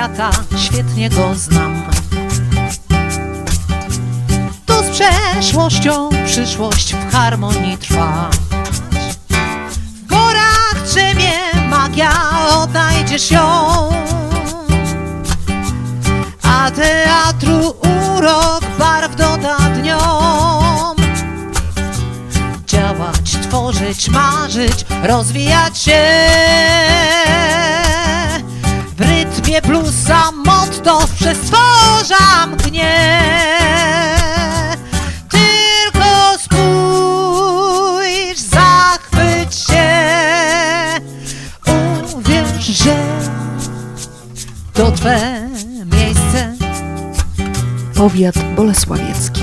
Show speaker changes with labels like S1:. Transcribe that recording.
S1: świata, świetnie go znam. Tu z przeszłością przyszłość w harmonii trwa. W górach drzemie magia, odnajdziesz ją. A teatru urok barw doda dniom. Działać, tworzyć, marzyć, rozwijać się. Rytmie bluesa motto przestworza mgnie. Tylko spójrz, zachwyć się. Uwierz, że to Twe miejsce.
S2: Powiat bolesławiecki.